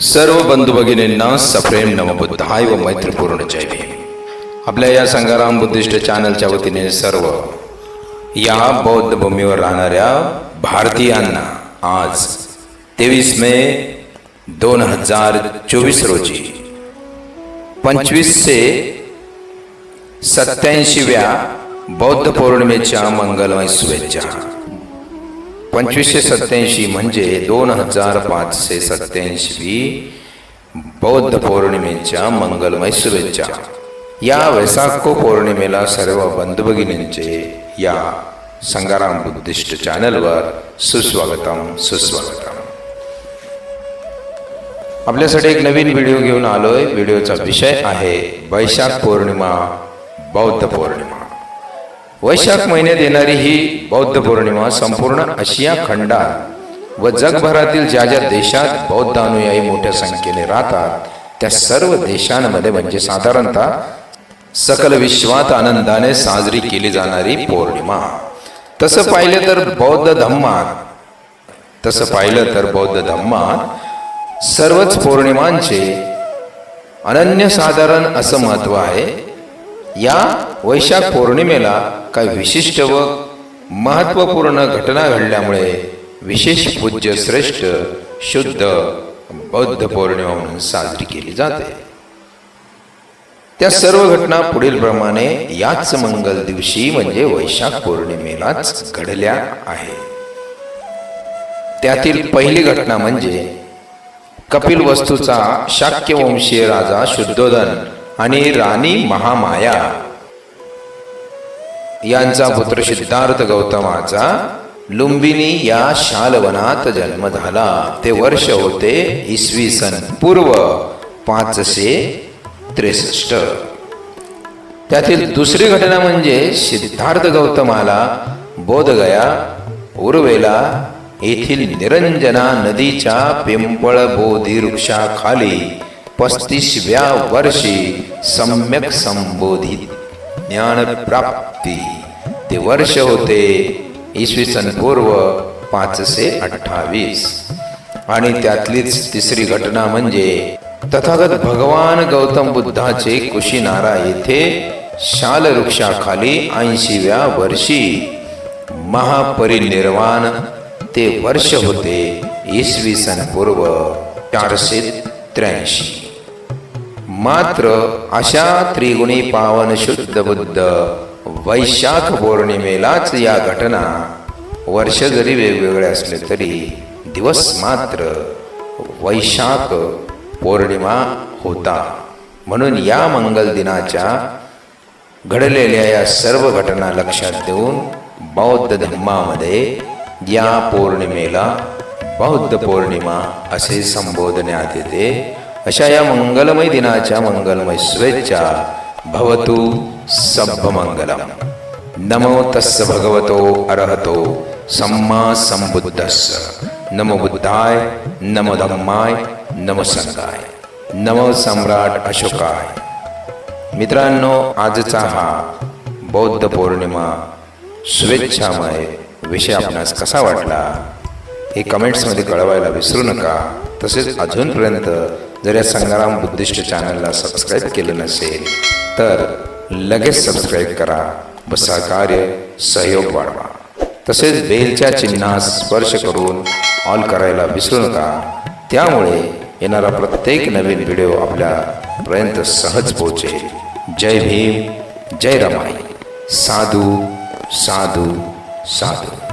सर्व बंधू भगिनींना सप्रेम नमबुद्धाय व मैत्रीपूर्ण जय भीम. आपल्या या संगाराम बुद्धिस्ट चॅनलच्या वतीने सर्व या बौद्ध भूमीवर राहणाऱ्या भारतीयांना आज तेवीस मे दोन हजार चोवीस रोजी पंचवीसशे सत्याऐंशीव्या बौद्ध पौर्णिमेच्या मंगलमय शुभेच्छा. पंचवीसशे सत्याऐंशी म्हणजे दोन हजार पाचशे सत्याऐंशी बौद्ध पौर्णिमेच्या मंगलमय शुभेच्छा. या वैसाखो पौर्णिमेला सर्व बंधू भगिनींचे या संगाराम बुद्धिस्ट चॅनलवर सुस्वागतम सुस्वागतम. आपल्यासाठी एक नवीन व्हिडिओ घेऊन आलोय. व्हिडिओचा विषय आहे वैशाख पौर्णिमा बौद्ध पौर्णिमा. वैशाख महिन्यात येणारी ही बौद्ध पौर्णिमा संपूर्ण आशिया खंडात व जगभरातील ज्या ज्या देशात बौद्ध अनुयायी मोठ्या संख्येने राहतात त्या सर्व देशांमध्ये म्हणजे साधारणतः सकल विश्वात आनंदाने साजरी केली जाणारी पौर्णिमा. तसं पाहिलं तर बौद्ध धम्मात तसं पाहिलं तर बौद्ध धम्मात सर्वच पौर्णिमांचे अनन्यसाधारण असं महत्त्व आहे. या वैशाख पौर्णिमेला काही विशिष्ट व महत्त्वपूर्ण घटना घडल्यामुळे विशेष पूज्य श्रेष्ठ शुद्ध बौद्ध पौर्णिमा म्हणून साजरी केली जाते. त्या सर्व घटना पुढील प्रमाणे याच मंगल दिवशी म्हणजे वैशाख पौर्णिमेलाच घडल्या आहे त्यातील पहिली घटना म्हणजे कपिल वस्तूचा शाक्य वंशीय राजा शुद्धोधन आणि राणी महामाया. यांचा पुत्र सिद्धार्थ गौतमाचा लुंबिनी या शालवनात जन्म झाला. ते वर्ष होते इसवी सन पूर्व पाचशे त्रेसष्ट. त्यातील दुसरी घटना म्हणजे सिद्धार्थ गौतमाला बोधगया उर्वेला येथील निरंजना नदीच्या पिंपळ बोधी वृक्षाखाली पस्तीसव्या वर्षी सम्यक संबोधित. ज्ञानप्राप्ती ते वर्ष होते इसवी सन पूर्व पाचशे अठ्ठावीस. आणि त्यातलीच तिसरी घटना म्हणजे तथागत भगवान गौतम बुद्धाचे कुशीनारा येथे शाल वृक्षाखाली ऐंशीव्या वर्षी महापरिनिर्वाण. ते वर्ष होते इसवी सन पूर्व चारशे त्र्याऐंशी. मात्र अशा त्रिगुणी पावन शुद्ध बुद्ध वैशाख पौर्णिमेलाच या घटना वर्ष जरी वेगवेगळे असले तरी दिवस मात्र वैशाख पौर्णिमा होता. म्हणून या मंगल दिनाच्या घडलेल्या या सर्व घटना लक्षात देऊन बौद्ध धर्मामध्ये या पौर्णिमेला बौद्ध पौर्णिमा असे संबोधण्यात येते. अशा या मंगलमय दिनाच्या मंगलमय शुभेच्छा. भवतु सभ्यमंगलम नमो तस्स भगवतो अरहतो सम्मा संबुद्धस्स नमो बुद्धाय नमो धम्माय नमो संगाय. नमो सम्राट अशोकाय. मित्रांनो आजचा हा बौद्ध पौर्णिमा शुभेच्छामय विषय आपणास कसा वाटला हे कमेंट्समध्ये कळवायला विसरू नका. तसेच अजूनपर्यंत जर या संग्राम बुद्धिस्ट चॅनलला सबस्क्राईब केलं नसेल तर लगेच सबस्क्राईब करा व सहकार्य सहयोग वाढवा. तसेच बेलच्या चिन्हास स्पर्श करून ऑल करायला विसरू नका. त्यामुळे येणारा प्रत्येक नवीन व्हिडिओ आपल्यापर्यंत सहज पोहोचेल. जय भीम जय रमाई. साधू साधू साधू.